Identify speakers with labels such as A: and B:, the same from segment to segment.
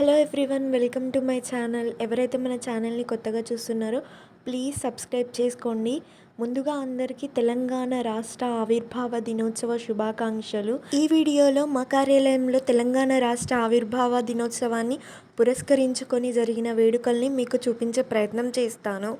A: Hello everyone welcome to my channel ఎవరైతే మన ఛానల్ని కొత్తగా చూస్తున్నారో ప్లీజ్ సబ్స్క్రైబ్ చేసుకోండి. ముందుగా అందరికీ తెలంగాణ రాష్ట్ర ఆవిర్భావ దినోత్సవ శుభాకాంక్షలు. ఈ వీడియోలో మా కార్యాలయంలో తెలంగాణ రాష్ట్ర ఆవిర్భావ దినోత్సవాన్ని పురస్కరించుకొని జరిగిన వేడుకల్ని మీకు చూపించే ప్రయత్నం చేస్తాను.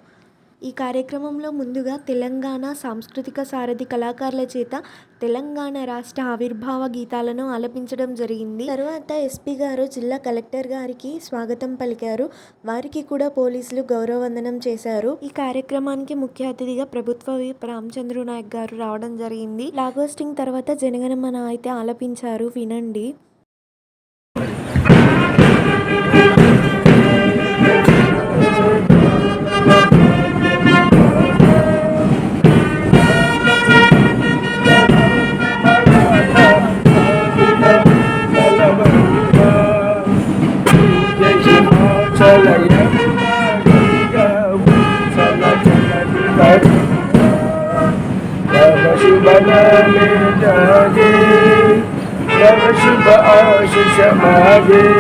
A: ఈ కార్యక్రమంలో ముందుగా తెలంగాణ సాంస్కృతిక సారథి కళాకారుల చేత తెలంగాణ రాష్ట్ర ఆవిర్భావ గీతాలను ఆలపించడం జరిగింది. తరువాత ఎస్పీ గారు జిల్లా కలెక్టర్ గారికి స్వాగతం పలికారు. వారికి కూడా పోలీసులు గౌరవవందనం చేశారు. ఈ కార్యక్రమానికి ముఖ్య అతిథిగా ప్రభుత్వ విప్ రామచంద్రు నాయక్ గారు రావడం జరిగింది. లాగోస్టింగ్ తర్వాత జనగణమన అయితే ఆలపించారు. వినండి.
B: لجدي يمش بعرش
C: شمالي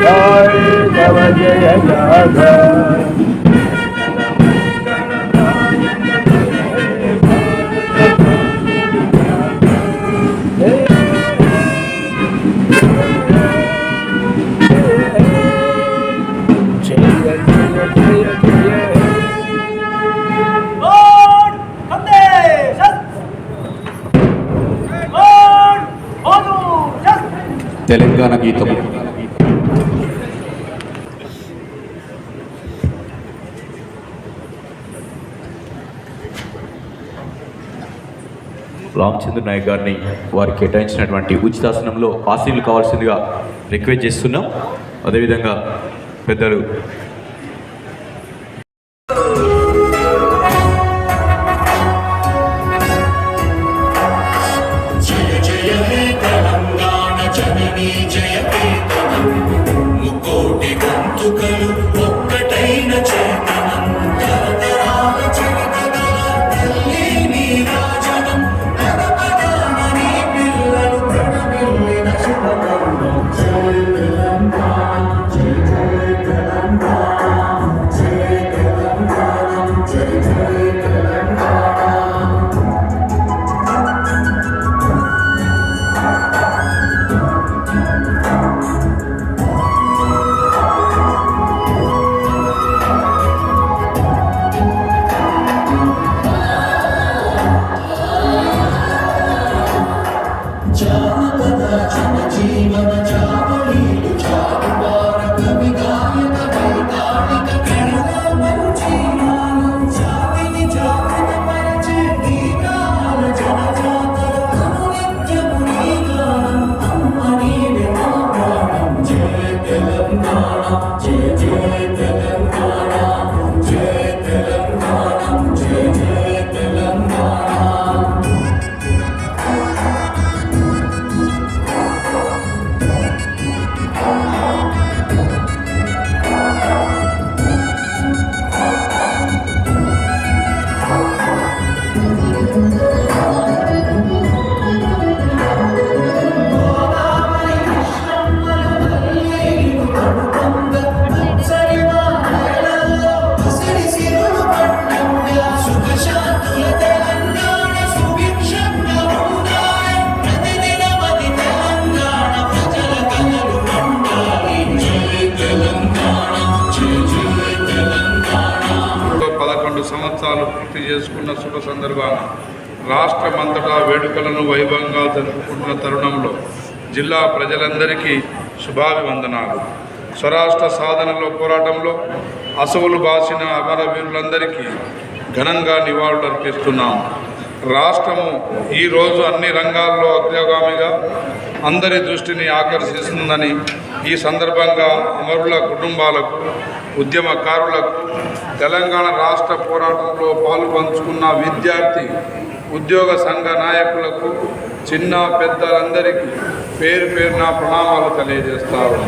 C: يعيد وجه العذاب
D: తెలంగాణ గీతం. రామచంద్ర నాయక్ గారిని వారికి కేటాయించినటువంటి ఉచితాసనంలో ఆశీనులు కావాల్సిందిగా రిక్వెస్ట్ చేస్తున్నాం. అదేవిధంగా పెద్దలు
E: Lord, సంవత్సరాలు పూర్తి చేసుకున్న శుభ సందర్భాన రాష్ట్రమంతటా వేడుకలను వైభవంగా జరుపుకున్న తరుణంలో జిల్లా ప్రజలందరికీ శుభాభివందనాలు. స్వరాష్ట్ర సాధనలో పోరాటంలో అసవులు బాసిన అమరవీరులందరికీ ఘనంగా నివాళులు అర్పిస్తున్నాము రాష్ట్రము ఈరోజు అన్ని రంగాల్లో అగ్రగామిగా అందరి దృష్టిని ఆకర్షిస్తుందని ఈ సందర్భంగా అమరుల కుటుంబాలకు ఉద్యమకారులకు తెలంగాణ రాష్ట్ర పోరాటంలో పాల్పంచుకున్న విద్యార్థి ఉద్యోగ సంఘ నాయకులకు చిన్న పెద్దలందరికీ పేరు పేరున ప్రణామాలు తెలియజేస్తారు